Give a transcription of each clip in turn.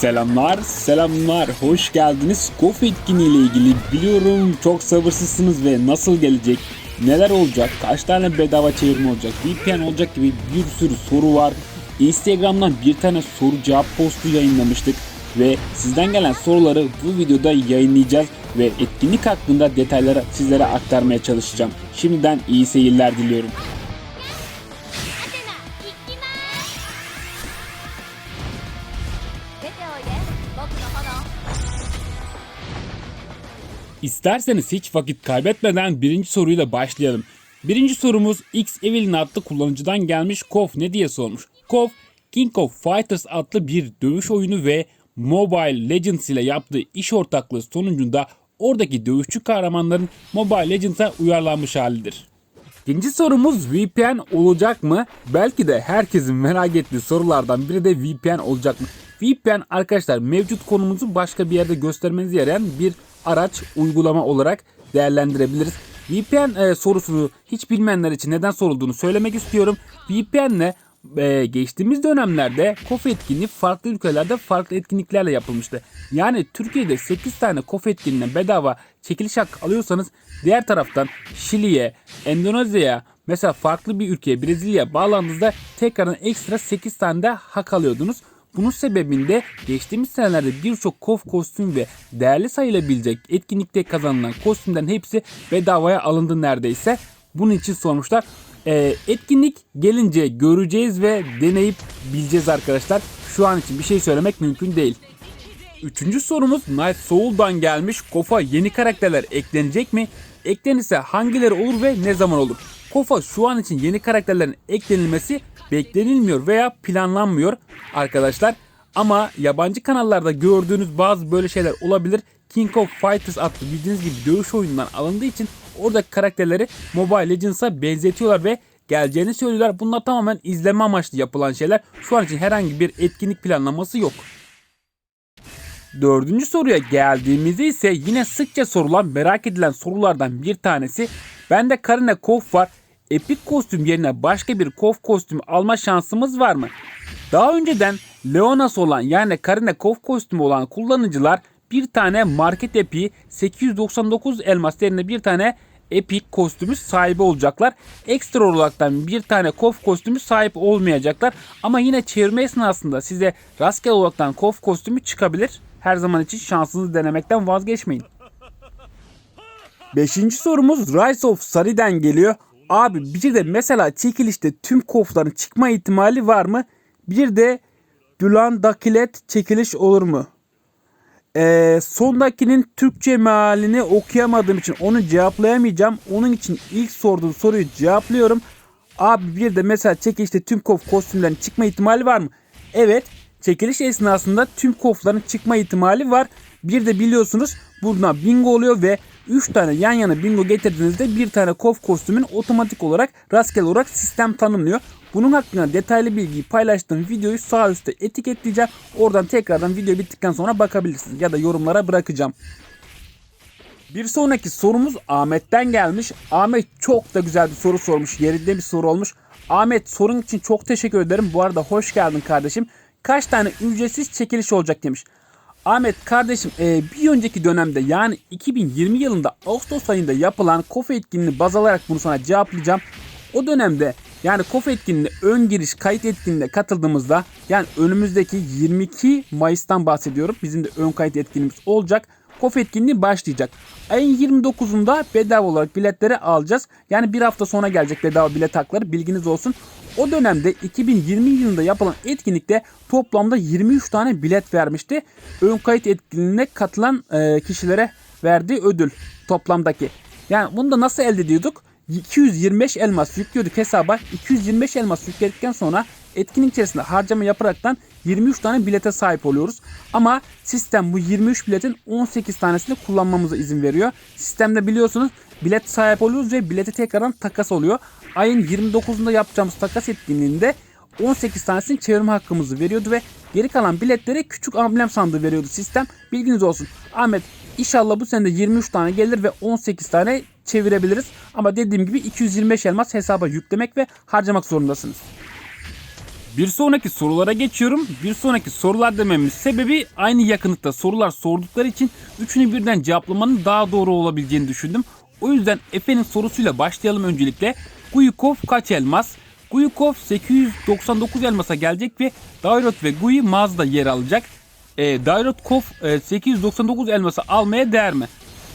Selamlar, selamlar. Hoş geldiniz. KOF etkinliği ile ilgili biliyorum çok sabırsızsınız ve nasıl gelecek, neler olacak, kaç tane bedava çevirme olacak, VPN olacak gibi bir sürü soru var. Instagram'dan bir tane soru cevap postu yayınlamıştık ve sizden gelen soruları bu videoda yayınlayacağız ve etkinlik hakkında detayları sizlere aktarmaya çalışacağım. Şimdiden iyi seyirler diliyorum. İsterseniz hiç vakit kaybetmeden birinci soruyla başlayalım. Birinci sorumuz X Evelyn adlı kullanıcıdan gelmiş Kof ne diye sormuş. Kof, King of Fighters adlı bir dövüş oyunu ve Mobile Legends ile yaptığı iş ortaklığı sonucunda oradaki dövüşçü kahramanların Mobile Legends'a uyarlanmış halidir. İkinci sorumuz VPN olacak mı? Belki de herkesin merak ettiği sorulardan biri de VPN olacak mı? VPN arkadaşlar mevcut konumuzu başka bir yerde göstermenize yarayan bir araç uygulama olarak değerlendirebiliriz. VPN e, sorusunu hiç bilmeyenler için neden sorulduğunu söylemek istiyorum. VPN'le e, geçtiğimiz dönemlerde KOF etkinliği farklı ülkelerde farklı etkinliklerle yapılmıştı. Yani Türkiye'de 8 tane KOF etkinliğinden bedava çekiliş hakkı alıyorsanız diğer taraftan Şili'ye, Endonezya'ya mesela farklı bir ülkeye Brezilya'ya bağlandığınızda tekrardan ekstra 8 tane de hak alıyordunuz. Bunun sebebinde geçtiğimiz senelerde birçok KOF kostüm ve değerli sayılabilecek etkinlikte kazanılan kostümlerin hepsi bedavaya alındı neredeyse. Bunun için sormuşlar. Ee, etkinlik gelince göreceğiz ve deneyip bileceğiz arkadaşlar. Şu an için bir şey söylemek mümkün değil. Üçüncü sorumuz Night Soul'dan gelmiş. KOF'a yeni karakterler eklenecek mi? Eklenirse hangileri olur ve ne zaman olur? KOF'a şu an için yeni karakterlerin eklenilmesi beklenilmiyor veya planlanmıyor arkadaşlar. Ama yabancı kanallarda gördüğünüz bazı böyle şeyler olabilir. King of Fighters adlı bildiğiniz gibi dövüş oyunundan alındığı için oradaki karakterleri Mobile Legends'a benzetiyorlar ve geleceğini söylüyorlar. Bunlar tamamen izleme amaçlı yapılan şeyler. Şu an için herhangi bir etkinlik planlaması yok. Dördüncü soruya geldiğimizde ise yine sıkça sorulan merak edilen sorulardan bir tanesi. Bende Karina Kof var. Epik kostüm yerine başka bir Kof kostümü alma şansımız var mı? Daha önceden Leonas olan yani Karina Kof kostümü olan kullanıcılar bir tane market epiği 899 elmas değerinde bir tane epik kostümü sahibi olacaklar. Ekstra olaraktan bir tane kof kostümü sahip olmayacaklar. Ama yine çevirme esnasında size rastgele olaraktan kof kostümü çıkabilir. Her zaman için şansınızı denemekten vazgeçmeyin. Beşinci sorumuz Rise of Sari'den geliyor. Abi bir de mesela çekilişte tüm kofların çıkma ihtimali var mı? Bir de Dulan Dakilet çekiliş olur mu? Ee, sondakinin Türkçe mealini okuyamadığım için onu cevaplayamayacağım. Onun için ilk sorduğun soruyu cevaplıyorum. Abi bir de mesela çekilişte tüm kof kostümlerin çıkma ihtimali var mı? Evet. Çekiliş esnasında tüm kofların çıkma ihtimali var. Bir de biliyorsunuz burada bingo oluyor ve 3 tane yan yana bingo getirdiğinizde bir tane kof kostümün otomatik olarak rastgele olarak sistem tanımlıyor. Bunun hakkında detaylı bilgiyi paylaştığım videoyu sağ üstte etiketleyeceğim. Oradan tekrardan video bittikten sonra bakabilirsiniz ya da yorumlara bırakacağım. Bir sonraki sorumuz Ahmet'ten gelmiş. Ahmet çok da güzel bir soru sormuş. Yerinde bir soru olmuş. Ahmet sorun için çok teşekkür ederim. Bu arada hoş geldin kardeşim. Kaç tane ücretsiz çekiliş olacak demiş. Ahmet kardeşim e, bir önceki dönemde yani 2020 yılında Ağustos ayında yapılan KOF etkinliğini baz alarak bunu sana cevaplayacağım. O dönemde yani KOF etkinliğine ön giriş kayıt etkinliğine katıldığımızda yani önümüzdeki 22 Mayıs'tan bahsediyorum. Bizim de ön kayıt etkinliğimiz olacak. KOF etkinliği başlayacak. Ayın 29'unda bedava olarak biletleri alacağız. Yani bir hafta sonra gelecek bedava bilet hakları bilginiz olsun. O dönemde 2020 yılında yapılan etkinlikte toplamda 23 tane bilet vermişti. Ön kayıt etkinliğine katılan e, kişilere verdiği ödül toplamdaki. Yani bunu da nasıl elde ediyorduk? 225 elmas yüklüyorduk hesaba. 225 elmas yükledikten sonra etkinlik içerisinde harcama yaparaktan 23 tane bilete sahip oluyoruz. Ama sistem bu 23 biletin 18 tanesini kullanmamıza izin veriyor. Sistemde biliyorsunuz bilet sahip oluyoruz ve bileti tekrardan takas oluyor. Ayın 29'unda yapacağımız takas etkinliğinde 18 tanesini çevirme hakkımızı veriyordu ve geri kalan biletleri küçük amblem sandığı veriyordu sistem. Bilginiz olsun. Ahmet inşallah bu sene de 23 tane gelir ve 18 tane çevirebiliriz. Ama dediğim gibi 225 elmas hesaba yüklemek ve harcamak zorundasınız. Bir sonraki sorulara geçiyorum. Bir sonraki sorular dememin sebebi aynı yakınlıkta sorular sordukları için üçünü birden cevaplamanın daha doğru olabileceğini düşündüm. O yüzden Efe'nin sorusuyla başlayalım öncelikle. Guyukov kaç elmas? Guyukov 899 elmasa gelecek ve Dairot ve Guy mağazada yer alacak. E, Dairotkov e, 899 elması almaya değer mi?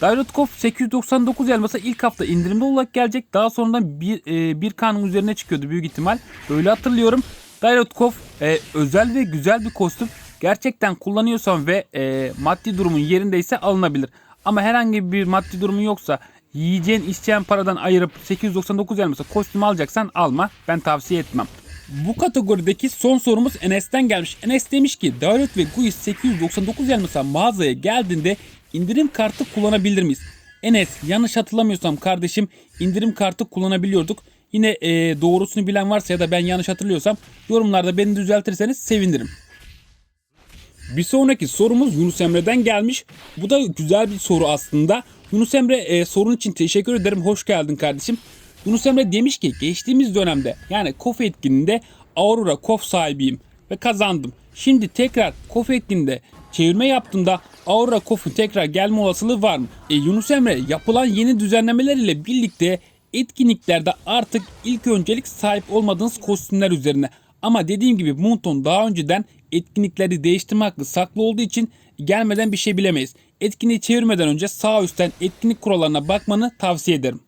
Dairotkov 899 elmasa ilk hafta indirimli olarak gelecek. Daha sonradan bir, e, bir kanun üzerine çıkıyordu büyük ihtimal. Öyle hatırlıyorum. Dairotkov e, özel ve güzel bir kostüm. Gerçekten kullanıyorsan ve e, maddi durumun yerindeyse alınabilir. Ama herhangi bir maddi durumun yoksa yiyeceğin içeceğin paradan ayırıp 899 elmasa kostüm alacaksan alma. Ben tavsiye etmem. Bu kategorideki son sorumuz Enes'ten gelmiş. Enes demiş ki Dairot ve Guiz 899 elmasa mağazaya geldiğinde indirim kartı kullanabilir miyiz? Enes yanlış hatırlamıyorsam kardeşim indirim kartı kullanabiliyorduk. Yine e, doğrusunu bilen varsa ya da ben yanlış hatırlıyorsam yorumlarda beni düzeltirseniz sevinirim. Bir sonraki sorumuz Yunus Emre'den gelmiş. Bu da güzel bir soru aslında. Yunus Emre e, sorun için teşekkür ederim. Hoş geldin kardeşim. Yunus Emre demiş ki geçtiğimiz dönemde yani KOF etkinliğinde Aurora KOF sahibiyim ve kazandım. Şimdi tekrar KOF etkinliğinde çevirme yaptığımda Aurora KOF'un tekrar gelme olasılığı var mı? E, Yunus Emre yapılan yeni düzenlemeler ile birlikte etkinliklerde artık ilk öncelik sahip olmadığınız kostümler üzerine. Ama dediğim gibi Munton daha önceden etkinlikleri değiştirme hakkı saklı olduğu için gelmeden bir şey bilemeyiz. Etkinliği çevirmeden önce sağ üstten etkinlik kurallarına bakmanı tavsiye ederim.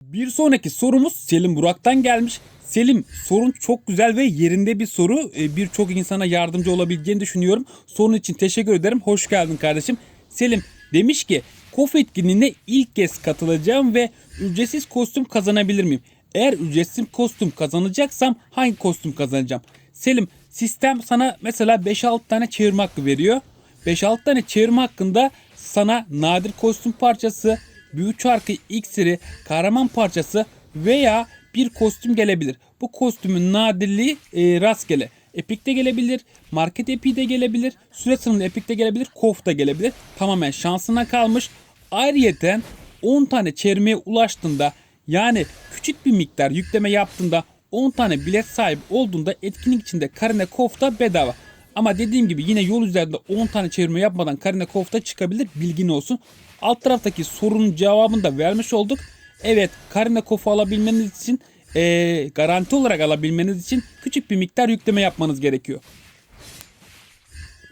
Bir sonraki sorumuz Selim Burak'tan gelmiş. Selim sorun çok güzel ve yerinde bir soru. Ee, Birçok insana yardımcı olabileceğini düşünüyorum. Sorun için teşekkür ederim. Hoş geldin kardeşim. Selim demiş ki KOF etkinliğine ilk kez katılacağım ve ücretsiz kostüm kazanabilir miyim? Eğer ücretsiz kostüm kazanacaksam hangi kostüm kazanacağım? Selim sistem sana mesela 5-6 tane çevirme hakkı veriyor. 5-6 tane çevirme hakkında sana nadir kostüm parçası, büyü çarkı iksiri, kahraman parçası veya bir kostüm gelebilir. Bu kostümün nadirliği e, rastgele. Epic de gelebilir, market epi de gelebilir, süre sınırlı epic de gelebilir, kof da gelebilir. Tamamen şansına kalmış. Ayrıyeten 10 tane çevirmeye ulaştığında yani küçük bir miktar yükleme yaptığında 10 tane bilet sahibi olduğunda etkinlik içinde Karine Kof da bedava. Ama dediğim gibi yine yol üzerinde 10 tane çevirme yapmadan Karine Kof'ta çıkabilir bilgin olsun. Alt taraftaki sorunun cevabını da vermiş olduk. Evet Karine Kof'u alabilmeniz için eee, garanti olarak alabilmeniz için küçük bir miktar yükleme yapmanız gerekiyor.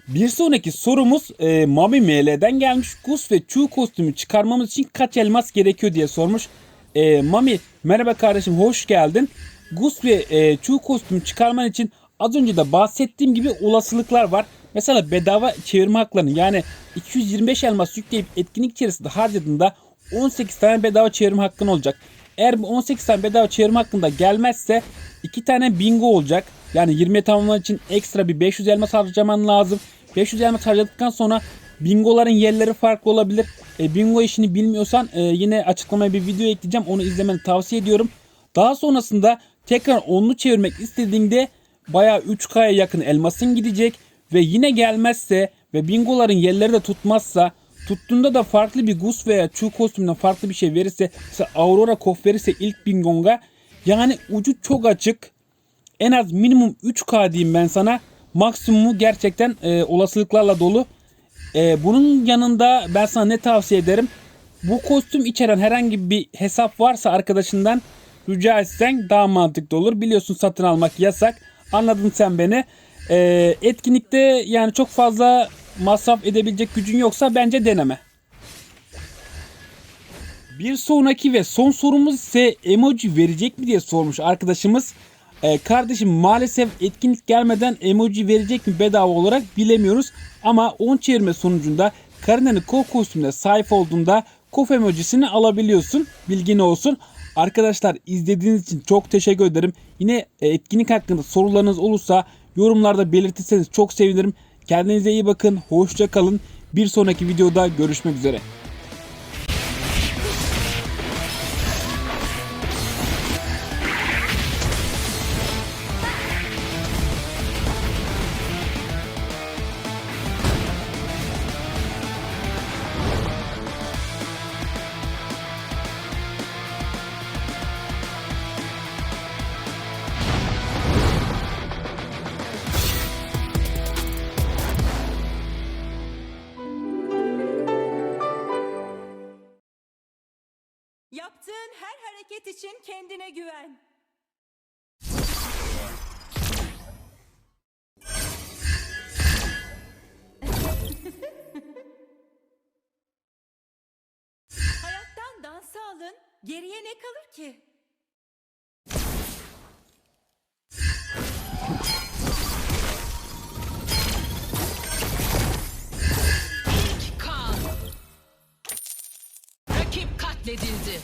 Bir sonraki sorumuz e, Mami ML'den gelmiş. Gus ve Chu kostümü çıkarmamız için kaç elmas gerekiyor diye sormuş. E, Mami merhaba kardeşim hoş geldin. Gus ve e, Chu kostümü çıkarman için az önce de bahsettiğim gibi olasılıklar var. Mesela bedava çevirme haklarını yani 225 elmas yükleyip etkinlik içerisinde harcadığında 18 tane bedava çevirme hakkın olacak. Eğer bu 18 tane bedava çevirme hakkında gelmezse 2 tane bingo olacak. Yani 20'ye tamamlamak için ekstra bir 500 elmas harcaman lazım. 500 elmas harcadıktan sonra bingoların yerleri farklı olabilir. E, bingo işini bilmiyorsan e, yine açıklamaya bir video ekleyeceğim. Onu izlemeni tavsiye ediyorum. Daha sonrasında tekrar onlu çevirmek istediğinde bayağı 3K'ya yakın elmasın gidecek. Ve yine gelmezse ve bingoların yerleri de tutmazsa tuttuğunda da farklı bir Gus veya Chu kostümünden farklı bir şey verirse mesela Aurora Kof verirse ilk bingonga yani ucu çok açık en az minimum 3K diyeyim ben sana. Maksimumu gerçekten e, olasılıklarla dolu. E, bunun yanında ben sana ne tavsiye ederim? Bu kostüm içeren herhangi bir hesap varsa arkadaşından rica etsen daha mantıklı olur. Biliyorsun satın almak yasak. Anladın sen beni. E, etkinlikte yani çok fazla masraf edebilecek gücün yoksa bence deneme. Bir sonraki ve son sorumuz ise emoji verecek mi diye sormuş arkadaşımız. Ee, kardeşim maalesef etkinlik gelmeden emoji verecek mi bedava olarak bilemiyoruz. Ama 10 çevirme sonucunda Karina'nın kof kostümüne sahip olduğunda kof emojisini alabiliyorsun. Bilgin olsun. Arkadaşlar izlediğiniz için çok teşekkür ederim. Yine e, etkinlik hakkında sorularınız olursa yorumlarda belirtirseniz çok sevinirim. Kendinize iyi bakın. Hoşça kalın. Bir sonraki videoda görüşmek üzere. Hareket için kendine güven. Hayattan dansı alın. Geriye ne kalır ki? Katledildi.